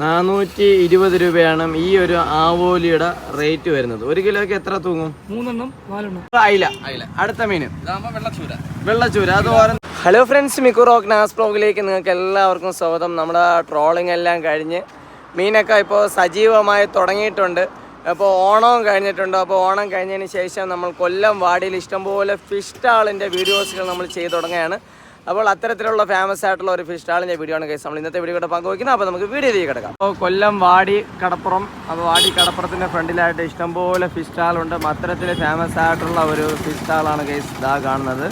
നാനൂറ്റി ഇരുപത് രൂപയാണ് ഈ ഒരു ആവോലിയുടെ റേറ്റ് വരുന്നത്. ഒരു കിലോയ്ക്ക് എത്ര തൂങ്ങും? മൂന്നെണ്ണം നാലെണ്ണം. അയില. അയില. അടുത്ത മീൻ. വെള്ളച്ചൂര. അത് ഓരോ ഹലോ ഫ്രണ്ട്സ് മിക്കുറോക്ക് നാസ് ബ്ലോഗിലേക്ക് നിങ്ങൾക്ക് എല്ലാവർക്കും സ്വാഗതം. നമ്മുടെ ട്രോളിംഗ് എല്ലാം കഴിഞ്ഞ് മീനൊക്കെ ഇപ്പോൾ സജീവമായി തുടങ്ങിയിട്ടുണ്ട്. അപ്പോൾ ഓണവും കഴിഞ്ഞിട്ടുണ്ട്. അപ്പോൾ ഓണം കഴിഞ്ഞതിന് ശേഷം നമ്മൾ കൊല്ലം വാടിയിൽ ഇഷ്ടംപോലെ ഫിഷ് സ്റ്റാളിന്റെ വീഡിയോസുകൾ നമ്മൾ ചെയ്തു തുടങ്ങുകയാണ്. അപ്പോൾ അത്തരത്തിലുള്ള ഫേമസ് ആയിട്ടുള്ള ഒരു ഫിഷ് സ്റ്റാളിന്റെ വീഡിയോ ആണ് കേസ് നമ്മൾ ഇന്നത്തെ വീഡിയോ കൂടെ പങ്കുവയ്ക്കുന്നത്. അപ്പോൾ നമുക്ക് വീഡിയോയിലേക്ക് കിടക്കാം. അപ്പോൾ കൊല്ലം വാടി കടപ്പുറം അപ്പോൾ വാടി കടപ്പുറത്തിന്റെ ഫ്രണ്ടിലായിട്ട് ഇഷ്ടംപോലെ ഫിഷ് സ്റ്റാളുണ്ട് അത്തരത്തിൽ ഫേമസ് ആയിട്ടുള്ള ഒരു ഫിഷ് സ്റ്റാളാണ് കേസ് ഇതാ കാണുന്നത്.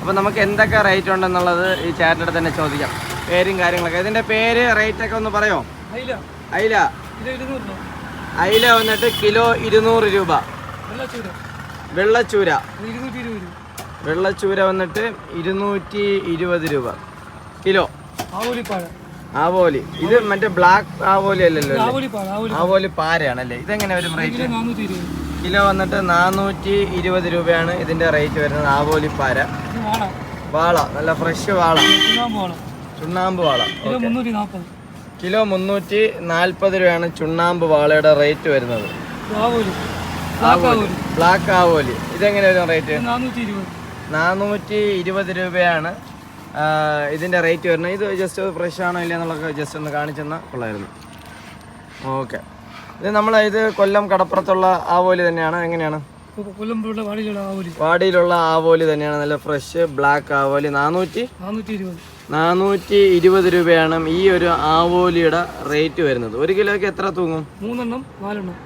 അപ്പോൾ നമുക്ക് എന്തൊക്കെ റേറ്റ് ഉണ്ടെന്നുള്ളത് ഈ ചാറ്റിനടുത്ത് തന്നെ ചോദിക്കാം. പേരും കാര്യങ്ങളൊക്കെ. ഇതിന്റെ പേര് റേറ്റ് ഒക്കെ ഒന്ന് പറയോ? അയില. അയില. ഇത് ഇരുന്നൂറ് രൂപ. അയില വന്നിട്ട് കിലോ ഇരുന്നൂറ് രൂപ. വെള്ളച്ചൂര. വെള്ളച്ചൂര വന്നിട്ട് ഇരുന്നൂറ്റി ഇരുപത് രൂപ. കിലോ. ആവോലി. ഇത് മറ്റേ ബ്ലാക്ക് ആവോലി അല്ലല്ലോ ആവോലി. പാരയാണല്ലേ? ഇതെങ്ങനെ വരും റേറ്റ് കിലോ വന്നിട്ട് നാനൂറ്റി ഇരുപത് രൂപയാണ് ഇതിന്റെ റേറ്റ് വരുന്നത് ആവോലി പാര. വാള. നല്ല ഫ്രഷ് വാള. ചുണ്ണാമ്പ് വാള. കിലോ മുന്നൂറ്റി നാൽപ്പത് രൂപയാണ് ചുണ്ണാമ്പ് വാളയുടെ റേറ്റ് വരുന്നത്. ബ്ലാക്ക് ആവോലി. ഇതെങ്ങനെ വരും റേറ്റ് നാനൂറ്റി ഇരുപത് രൂപയാണ്. ഇതിന്റെ ഇതിന്റെ റേറ്റ് വരുന്നത്. ഇത് ജസ്റ്റ് ഫ്രഷ് ആണോ ഇല്ല എന്നുള്ളത് ജസ്റ്റ് ഒന്ന് കാണിച്ചെന്നാൽ കൊള്ളായിരുന്നു. ഓക്കെ ഇത് നമ്മൾ ഇത് കൊല്ലം കടപ്പുറത്തുള്ള ആവോലി തന്നെയാണ്. എങ്ങനെയാണ്? വാടിയിലുള്ള ആവോലി തന്നെയാണ്. നല്ല ഫ്രഷ് ബ്ലാക്ക് ആവോലി നാനൂറ്റി നാനൂറ്റി? ഇരുപത് നാനൂറ്റി ഇരുപത് രൂപയാണ് ഈ ഒരു ആവോലിയുടെ റേറ്റ് വരുന്നത്. ഒരു കിലോയ്ക്ക് എത്ര തൂങ്ങും? മൂന്നെണ്ണം നാലെണ്ണം.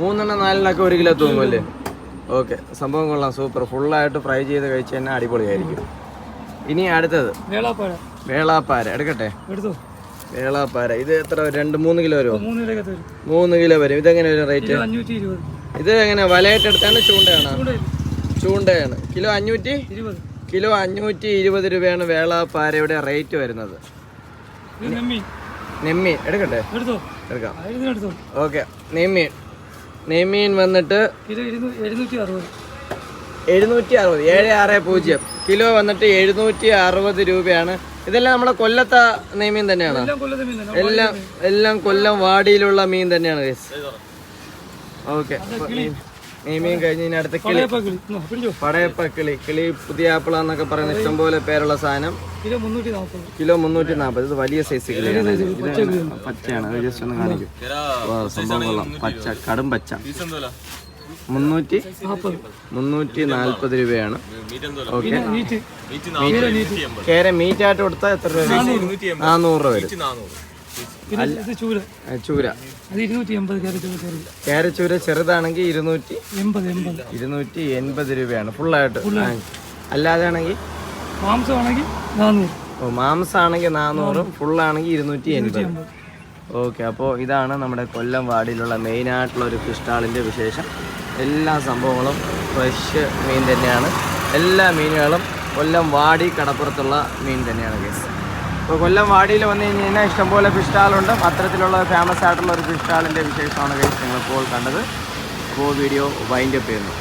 മൂന്നെണ്ണം നാലെണ്ണൊക്കെ ഒരു കിലോ തൂങ്ങും അല്ലേ? ഓക്കെ സംഭവം കൊള്ളാം സൂപ്പർ. ഫുള്ളായിട്ട് ഫ്രൈ ചെയ്ത് കഴിച്ച് തന്നെ അടിപൊളിയായിരിക്കും. ഇനി അടുത്തത്. വേളാപ്പാര. എടുക്കട്ടെ? വേളാപ്പാര. ഇത് എത്ര രണ്ട് മൂന്ന് കിലോ വരുമോ? മൂന്ന് കിലോക്കകത്ത് വരും. മൂന്ന് കിലോ വരും. ഇതെങ്ങനെ വരും റേറ്റ്? ഇത് എങ്ങനെ വലയായിട്ട് എടുത്താണ് ചൂണ്ടയാണ്? ചൂണ്ടയാണ്. കിലോ അഞ്ഞൂറ്റി? കിലോ അഞ്ഞൂറ്റി ഇരുപത് രൂപയാണ് വേളാപ്പാരയുടെ റേറ്റ് വരുന്നത്. നെമ്മി. എടുക്കട്ടെ? എടുക്കാം. ഓക്കെ. നെയ്മീൻ നെയ്മീൻ വന്നിട്ട് എഴുന്നൂറ്റി അറുപത്. ഏഴ് ആറ് പൂജ്യം. കിലോ വന്നിട്ട് എഴുന്നൂറ്റി അറുപത് രൂപയാണ്. ഇതെല്ലാം നമ്മുടെ കൊല്ലത്ത നെയ്മീൻ തന്നെയാണ്? എല്ലാം എല്ലാം കൊല്ലം വാടിയിലുള്ള മീൻ തന്നെയാണ് ഓക്കെ നെയ്മീൻ കഴിഞ്ഞ് ഇനി അടുത്ത കിളി പടയപ്പ കിളി കിളി പുതിയ ആപ്പിള എന്നൊക്കെ പറയുന്ന ഇഷ്ടംപോലെ പേരുള്ള സാധനം. കിലോ മുന്നൂറ്റി നാൽപ്പത്. ഇത് വലിയ സൈസ് കിളിയാണ് പച്ചയാണ്. ജസ്റ്റ് ഒന്ന് കാണിക്കും. വാ, സംഭവം കൊള്ളാം. പച്ച കടും പച്ച. മുന്നൂറ്റി മുന്നൂറ്റി നാൽപ്പത് രൂപയാണ്. ഓക്കെ കേര മീറ്റ് ആയിട്ട് കൊടുത്താൽ എത്ര രൂപ നാനൂറ്. രൂപ വരും. ചൂര. ചെറുതാണെങ്കിൽ ഇരുന്നൂറ്റി ഇരുന്നൂറ്റി എൺപത് രൂപയാണ്. ഫുള്ളായിട്ട്. അല്ലാതെ ആണെങ്കിൽ മാംസമാണെങ്കിൽ ഓ മാംസമാണെങ്കിൽ നാനൂറും ഫുള്ളാണെങ്കിൽ ഇരുന്നൂറ്റി എൺപത്. ഓക്കെ അപ്പോൾ ഇതാണ് നമ്മുടെ കൊല്ലം വാർഡിലുള്ള മെയിനായിട്ടുള്ള ഒരു ഫിഷ് സ്റ്റാളിന്റെ വിശേഷം. എല്ലാ സംഭവങ്ങളും ഫ്രഷ് മീൻ തന്നെയാണ്. എല്ലാ മീനുകളും കൊല്ലം വാടി കടപ്പുറത്തുള്ള മീൻ തന്നെയാണ് കേസ് അപ്പോൾ കൊല്ലം വാടിയിൽ വന്നു കഴിഞ്ഞ് കഴിഞ്ഞാൽ ഇഷ്ടംപോലെ ഫിഷ് സ്റ്റാളുണ്ട് അത്തരത്തിലുള്ള ഫേമസ് ആയിട്ടുള്ള ഒരു ഫിഷ് സ്റ്റാളിന്റെ വിശേഷമാണ് കേസ് നിങ്ങളിപ്പോൾ കണ്ടത്. അപ്പോൾ വീഡിയോ വൈൻഡപ്പ് ചെയ്യുന്നു.